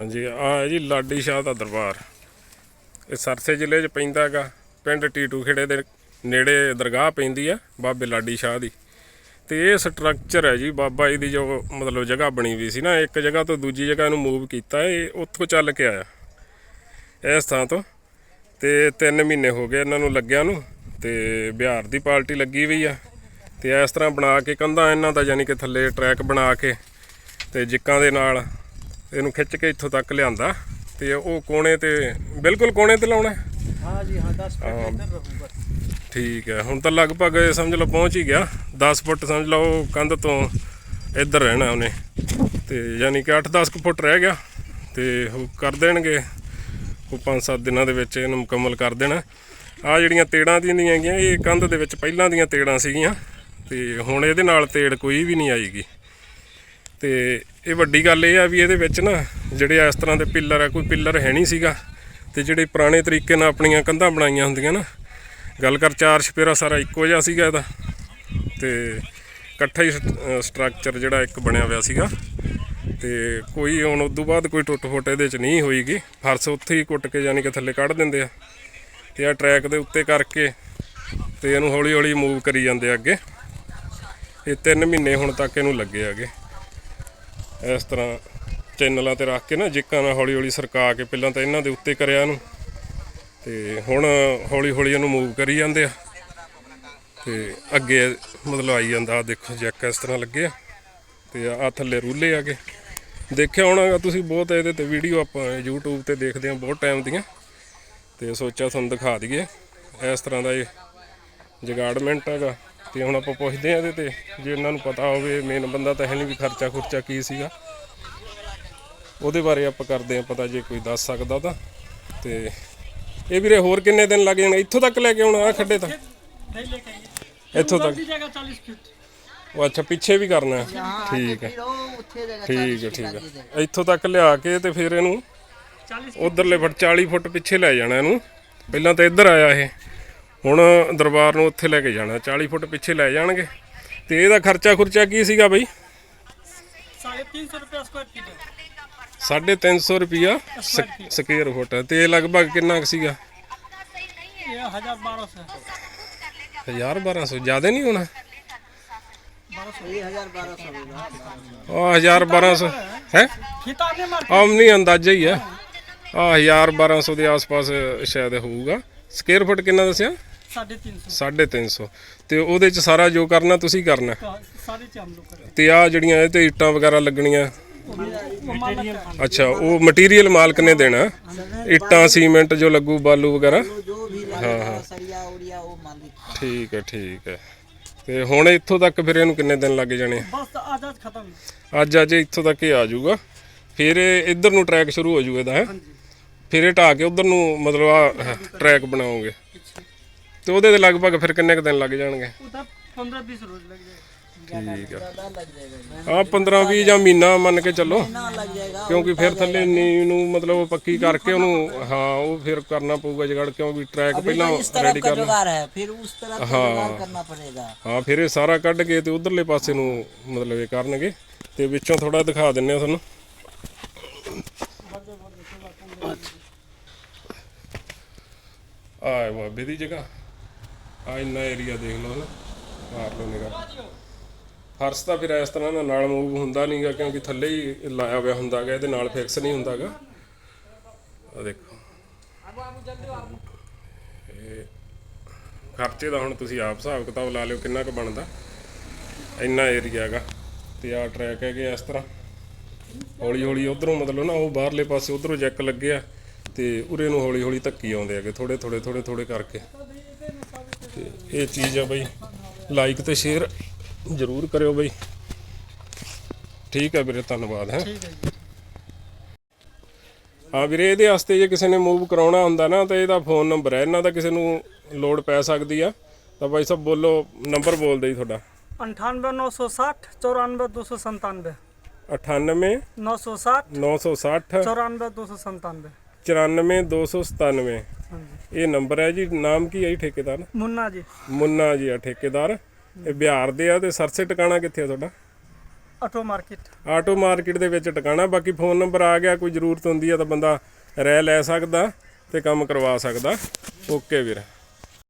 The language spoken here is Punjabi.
ਹਾਂਜੀ, ਆ ਹੈ ਜੀ ਲਾਡੀ ਸ਼ਾਹ ਦਾ ਦਰਬਾਰ। ਇਹ ਸਰਸੇ ਜ਼ਿਲ੍ਹੇ 'ਚ ਪੈਂਦਾ ਹੈਗਾ। ਪਿੰਡ ਟੀਟੂ ਖੇੜੇ ਦੇ ਨੇੜੇ ਦਰਗਾਹ ਪੈਂਦੀ ਆ, ਬਾਬੇ ਲਾਡੀ ਸ਼ਾਹ ਦੀ। ਤੇ ਇਹ ਸਟਰਕਚਰ ਹੈ ਜੀ, ਬਾਬਾ ਜੀ ਦੀ ਜੋ ਮਤਲਬ ਜਗ੍ਹਾ ਬਣੀ ਵੀ ਸੀ ਨਾ, ਇੱਕ ਜਗ੍ਹਾ ਤੋਂ ਦੂਜੀ ਜਗ੍ਹਾ ਨੂੰ ਮੂਵ ਕੀਤਾ ਇਹ, ਉੱਥੋਂ ਚੱਲ ਕੇ ਆਇਆ। ਇਸ ਥਾਂ ਤੋਂ। ਤੇ 3 ਮਹੀਨੇ ਹੋ ਗਏ ਇਹਨਾਂ ਨੂੰ ਲੱਗਿਆ ਨੂੰ, ਤੇ ਬਿਹਾਰ ਦੀ ਪਾਰਟੀ ਲੱਗੀ ਵੀ ਆ। ਤੇ ਇਸ ਤਰ੍ਹਾਂ ਬਣਾ ਕੇ ਕੰਧਾਂ ਇਹਨਾਂ ਦਾ, ਯਾਨੀ ਕਿ ਥੱਲੇ ਟਰੈਕ ਬਣਾ ਕੇ, ਤੇ ਜਿੱਕਾਂ ਦੇ ਨਾਲ ਇਹਨੂੰ ਖਿੱਚ ਕੇ ਇੱਥੋਂ ਤੱਕ ਲਿਆਂਦਾ ਤੇ ਉਹ ਕੋਣੇ ਤੇ ਬਿਲਕੁਲ ਕੋਣੇ ਤੇ ਲਾਉਣਾ ਹਾਂ? ਜੀ ਹਾਂ 10 ਫੁੱਟ ਇੱਧਰ ਰਹੂਗਾ। ਠੀਕ ਹੈ ਹੁਣ ਤਾਂ ਲਗਭਗ ਸਮਝ ਲਓ ਪਹੁੰਚ ਹੀ ਗਿਆ। 10 ਫੁੱਟ ਸਮਝ ਲਓ ਕੰਧ ਤੋਂ ਇੱਧਰ ਰਹਿਣਾ ਉਹਨੇ। ਤੇ ਯਾਨੀ ਕਿ 8-10 ਫੁੱਟ ਰਹਿ ਗਿਆ ਤੇ ਉਹ ਕਰ ਦੇਣਗੇ। ਉਹ 5-7 ਦਿਨਾਂ ਦੇ ਵਿੱਚ ਇਹਨੂੰ ਮੁਕੰਮਲ ਕਰ ਦੇਣਾ। ਆ ਜਿਹੜੀਆਂ ਤੇੜਾਂ ਦੀਆਂ ਹੈਗੀਆਂ ਇਹ ਕੰਧ ਦੇ ਵਿੱਚ ਪਹਿਲਾਂ ਦੀਆਂ ਤੇੜਾਂ ਸੀਗੀਆਂ। ਤੇ ਹੁਣ ਇਹਦੇ ਨਾਲ ਤੇੜ ਕੋਈ ਵੀ ਨਹੀਂ ਆਏਗੀ। ਤੇ ਇਹ ਵੱਡੀ ਗੱਲ ਇਹ ਆ ਵੀ ਇਹਦੇ ਵਿੱਚ ਨਾ ਜਿਹੜੇ ਇਸ ਤਰ੍ਹਾਂ ਦੇ ਪਿੱਲਰ ਆ, ਕੋਈ ਪਿੱਲਰ ਹੈ ਨਹੀਂ ਸੀਗਾ ਤੇ ਜਿਹੜੇ ਪੁਰਾਣੇ ਤਰੀਕੇ ਨਾਲ ਆਪਣੀਆਂ ਕੰਧਾਂ ਬਣਾਈਆਂ ਹੁੰਦੀਆਂ ਨਾ, ਗੱਲ ਕਰ ਚਾਰ ਛਪੇਰਾ ਸਾਰਾ ਇੱਕੋ ਜਿਹਾ ਸੀਗਾ ਇਹਦਾ ਤੇ ਇਕੱਠਾ ਹੀ ਸਟਰਕਚਰ ਜਿਹੜਾ ਇੱਕ ਬਣਿਆ ਹੋਇਆ ਸੀਗਾ ਤੇ ਕੋਈ ਹੁਣ ਉਦੋਂ ਬਾਅਦ ਕੋਈ ਟੁੱਟ ਫੁੱਟ ਇਹਦੇ ਚ ਨਹੀਂ ਹੋਈਗੀ, ਫਰਸ਼ ਉੱਥੇ ਹੀ ਕੁੱਟ ਕੇ ਯਾਨੀ ਕਿ ਥੱਲੇ ਕੱਢ ਦਿੰਦੇ ਆ ਤੇ ਆ ਟਰੈਕ ਦੇ ਉੱਤੇ ਕਰਕੇ ਤੇ ਇਹਨੂੰ ਹੌਲੀ ਹੌਲੀ ਮੂਵ ਕਰੀ ਜਾਂਦੇ ਆ ਅੱਗੇ। ਇਹ 3 ਮਹੀਨੇ ਹੁਣ ਤੱਕ ਇਹਨੂੰ ਲੱਗੇ ਆਗੇ ਇਸ ਤਰ੍ਹਾਂ ਚੈਨਲਾਂ ਤੇ ਰੱਖ ਕੇ ਨਾ ਜਿੱਕਾਂ ਨਾਲ ਹੌਲੀ ਹੌਲੀ ਸਰਕਾ ਕੇ ਪਹਿਲਾਂ ਤਾਂ ਇਹਨਾਂ ਦੇ ਉੱਤੇ ਕਰਿਆ ਇਹਨੂੰ। ਤੇ ਹੁਣ ਹੌਲੀ ਹੌਲੀ ਇਹਨੂੰ ਮੂਵ ਕਰੀ ਜਾਂਦੇ ਆ। ਤੇ ਅੱਗੇ ਮਤਲਬ ਆਈ ਜਾਂਦਾ ਆ ਦੇਖੋ ਜੈਕ ਇਸ ਤਰ੍ਹਾਂ ਲੱਗੇ ਆ। ਤੇ ਆ ਥੱਲੇ ਰੂਲੇ ਆਗੇ ਦੇਖਿਆ ਹੋਣਾਗਾ ਤੁਸੀਂ ਬਹੁਤ ਇਹਦੇ ਤੇ ਵੀਡੀਓ ਆਪਾਂ YouTube ਤੇ ਦੇਖਦੇ ਆ, ਬਹੁਤ ਟਾਈਮ ਦੀਆਂ। ਤੇ ਸੋਚਿਆ ਤੁਹਾਨੂੰ ਦਿਖਾ ਦਈਏ। ਇਸ ਤਰ੍ਹਾਂ ਦਾ ਇਹ ਜਗਾਰਡਮੈਂਟ ਹੈਗਾ ਤੇ ਹੁਣ ਆਪਾਂ ਪੁੱਛਦੇ ਆ ਇਹਦੇ ਤੇ ਜੇ ਇਹਨਾਂ ਨੂੰ ਪਤਾ ਹੋਵੇ ਮੇਨ ਬੰਦਾ ਤਾਂ ਹੈ ਨਹੀਂ ਵੀ ਖਰਚਾ ਖੁਰਚਾ ਕੀ ਸੀਗਾ। ਉਹਦੇ ਬਾਰੇ ਆਪਾਂ ਕਰਦੇ ਆ ਪਤਾ ਜੇ ਕੋਈ ਦੱਸ ਸਕਦਾ ਤਾਂ। ਤੇ ਇਹ ਵੀਰੇ ਹੋਰ ਕਿੰਨੇ ਦਿਨ ਲੱਗ ਜਾਣੇ? ਇੱਥੋਂ ਤੱਕ ਲੈ ਕੇ ਆਉਣਾ ਆ ਖੱਡੇ ਤੱਕ? ਨਹੀਂ ਲੈ ਕੇ ਇੱਥੋਂ ਤੱਕ ਉਹ ਅੱਛਾ ਪਿੱਛੇ ਵੀ ਕਰਨਾ ਹੈ। ਠੀਕ ਹੈ। ਠੀਕ ਹੈ ਠੀਕ ਹੈ। ਇੱਥੋਂ ਤੱਕ ਲਿਆ ਕੇ ਤੇ ਫਿਰ ਇਹਨੂੰ ਉਧਰਲੇ ਫਟ 40 ਫੁੱਟ ਪਿੱਛੇ ਲੈ ਜਾਣਾ ਇਹਨੂੰ। ਪਹਿਲਾਂ ਤਾਂ ਇੱਧਰ ਆਇਆ ਇਹ। ਹੁਣ ਦਰਬਾਰ ਨੂੰ ਉੱਥੇ ਲੈ ਕੇ ਜਾਣਾ 40 ਫੁੱਟ ਪਿੱਛੇ ਲੈ ਜਾਣਗੇ। ਤੇ ਇਹਦਾ ਖਰਚਾ ਖੁਰਚਾ ਕੀ ਸੀਗਾ ਬਈ? 350 ਰੁਪਏ ਸਕੁਅਰ ਫੀਟ 350 ਰੁਪਿਆ ਸਕੁਅਰ ਫੁੱਟ ਤੇ ਲਗਭਗ ਕਿੰਨਾ ਕੁ ਸੀਗਾ? ਇਹ 1200 1200 ਜ਼ਿਆਦਾ ਨਹੀਂ ਹੋਣਾ? 1200 ਹੈ? ਆਮਨੀ ਅੰਦਾਜ਼ਾ ਹੀ ਹੈ। ਆ 1200 ਦੇ ਆਸ-ਪਾਸ ਸ਼ਾਇਦ ਹੋਊਗਾ। ਸਕੁਅਰ ਫੁੱਟ ਕਿੰਨਾ ਦੱਸਿਆ? 350 350 ਤੇ ਉਹਦੇ ਚ ਸਾਰਾ ਜੋ ਕਰਨਾ ਤੁਸੀਂ ਕਰਨਾ। ਸਾਰੇ ਚ ਹਮ ਤੇ ਆ ਜਿਹੜੀਆਂ ਇਹ ਤੇ ਇੱਟਾਂ ਵਗੈਰਾ ਲੱਗਣੀਆਂ। ਅੱਛਾ ਉਹ ਮਟੀਰੀਅਲ ਮਾਲਕ ਨੇ ਦੇਣਾ। ਇੱਟਾਂ ਸੀਮੈਂਟ ਜੋ ਲੱਗੂ ਬਾਲੂ ਵਗੈਰਾ। ਹਾਂ ਹਾਂ। ਠੀਕ ਹੈ ਠੀਕ ਹੈ। ਤੇ ਹੁਣ ਇੱਥੋਂ ਤੱਕ ਫਿਰ ਇਹਨੂੰ ਕਿੰਨੇ ਦਿਨ ਲੱਗ ਜਾਣੇ? ਅੱਜ ਅੱਜ ਖਤਮ। ਇੱਥੋਂ ਤੱਕ ਹੀ ਆ ਜਾਊਗਾ। ਫਿਰ ਇੱਧਰ ਨੂੰ ਟਰੈਕ ਸ਼ੁਰੂ ਹੋ ਜਾਊਗਾ ਇਹਦਾ ਹੈ? ਫਿਰ ਇਹ ਢਾ ਕੇ ਉਧਰ ਨੂੰ ਮਤਲਬ ਆ ਟਰੈਕ ਬਣਾਉਂਗੇ ਤੇ ਉਹਦੇ ਤੇ ਲਗਭਗ ਫਿਰ ਕਿੰਨੇ ਕੁ ਦਿਨ ਲੱਗ ਜਾਣਗੇ उधर पंद्रह बीस रोज लग जाएगा ਠੀਕ ਆ ज्यादा लग जाएगा ਆ 15 20 ਜਾਂ ਮਹੀਨਾ ਮੰਨ ਕੇ ਚੱਲੋ ना लग जाएगा ਕਿਉਂਕਿ ਫਿਰ ਥੱਲੇ ਨੀ ਨੂੰ ਮਤਲਬ ਪੱਕੀ ਕਰਕੇ ਉਹਨੂੰ ਹਾਂ ਉਹ ਫਿਰ ਕਰਨਾ ਪਊਗਾ ਜਗੜ ਕਿਉਂਕਿ ਟਰੈਕ अभी ਪਹਿਲਾਂ तो इस तरफ ਰੈਡੀ का ਕਰ ਲਓ जुगाड़ है फिर उस तरफ का जुगाड़ करना पड़ेगा ਹਾਂ ਫਿਰ ਇਹ ਸਾਰਾ ਕੱਢ ਕੇ ਤੇ ਉਧਰਲੇ ਪਾਸੇ ਨੂੰ ਮਤਲਬ ਇਹ ਕਰਨਗੇ ਤੇ ਵਿੱਚੋਂ ਥੋੜਾ ਦਿਖਾ ਦਿੰਨੇ ਆ ਤੁਹਾਨੂੰ ਆ ਹੈ ਬਾਬੇ ਦੀ ਜਗ੍ਹਾ ਆ ਇੰਨਾ ਏਰੀਆ ਦੇਖ ਲਓ ਨਾ, ਮਾਰ ਲਓ ਨਿਗਾ ਫਰਸ਼ ਤਾਂ ਫਿਰ ਇਸ ਤਰ੍ਹਾਂ ਨਾ ਨਾਲ ਮੂਵ ਹੁੰਦਾ ਨਹੀਂਗਾ, ਕਿਉਂਕਿ ਥੱਲੇ ਹੀ ਲਾਇਆ ਹੋਇਆ ਹੁੰਦਾਗਾ, ਇਹਦੇ ਨਾਲ ਫਿਕਸ ਨਹੀਂ ਹੁੰਦਾਗਾ। ਆ ਦੇਖੋ। ਇਹ ਖਰਚੇ ਦਾ ਹੁਣ ਤੁਸੀਂ ਆਪ ਹਿਸਾਬ ਕਿਤਾਬ ਲਾ ਲਿਓ ਕਿੰਨਾ ਕੁ ਬਣਦਾ। ਇੰਨਾ ਏਰੀਆ ਹੈਗਾ। ਤੇ ਆ ਟਰੈਕ ਹੈਗੇ ਇਸ ਤਰ੍ਹਾਂ। ਹੌਲੀ ਹੌਲੀ ਉਧਰੋਂ ਮਤਲਬ ਨਾ ਉਹ ਬਾਹਰਲੇ ਪਾਸੇ ਉਧਰੋਂ ਜੈਕ ਲੱਗੇ ਆ ਤੇ ਉਰੇ ਨੂੰ ਹੌਲੀ ਹੌਲੀ ਧੱਕੀ ਆਉਂਦੇ ਹੈਗੇ ਥੋੜੇ ਥੋੜੇ ਥੋੜੇ ਥੋੜੇ ਕਰਕੇ। ਇਹ ਚੀਜ਼ ਆ ਬਾਈ। ਲਾਈਕ ਤੇ ਸ਼ੇਅਰ ਜ਼ਰੂਰ ਕਰਿਓ ਬਈ। ਠੀਕ ਹੈ ਵੀਰੇ ਧੰਨਵਾਦ ਹੈ। ਹਾਂ ਵੀਰੇ ਇਹਦੇ ਵਾਸਤੇ ਜੇ ਕਿਸੇ ਨੇ ਮੂਵ ਕਰਾਉਣਾ ਹੁੰਦਾ ਨਾ ਤਾਂ ਇਹਦਾ ਫੋਨ ਨੰਬਰ ਹੈ ਇਹਨਾਂ ਦਾ ਕਿਸੇ ਨੂੰ ਲੋੜ ਪੈ ਸਕਦੀ ਆ। ਤਾਂ ਭਾਈ ਸਾਹਿਬ ਬੋਲੋ ਨੰਬਰ ਬੋਲ ਦਿਓ ਤੁਹਾਡਾ। 98960 94297 960 960 ਇਹ ਨੰਬਰ ਹੈ ਜੀ ਨਾਮ ਕੀ ਹੈ ਜੀ ਠੇਕੇਦਾਰ? ਮੁੰਨਾ ਜੀ। ਮੁੰਨਾ ਜੀ ਆ ਠੇਕੇਦਾਰ। ਇਹ ਬਿਹਾਰ ਦੇ ਆ ਤੇ ਸਰਸੇ ਟਿਕਾਣਾ ਕਿੱਥੇ ਆ ਤੁਹਾਡਾ? Auto market. ਆਟੋ ਮਾਰਕੀਟ ਦੇ ਵਿੱਚ ਟਿਕਾਣਾ। ਬਾਕੀ ਫੋਨ ਨੰਬਰ ਆ ਗਿਆ ਕੋਈ ਜ਼ਰੂਰਤ ਹੁੰਦੀ ਆ ਤਾਂ ਬੰਦਾ ਰਹਿ ਲੈ ਸਕਦਾ ਤੇ ਕੰਮ ਕਰਵਾ ਸਕਦਾ। ਓਕੇ ਵੀਰ।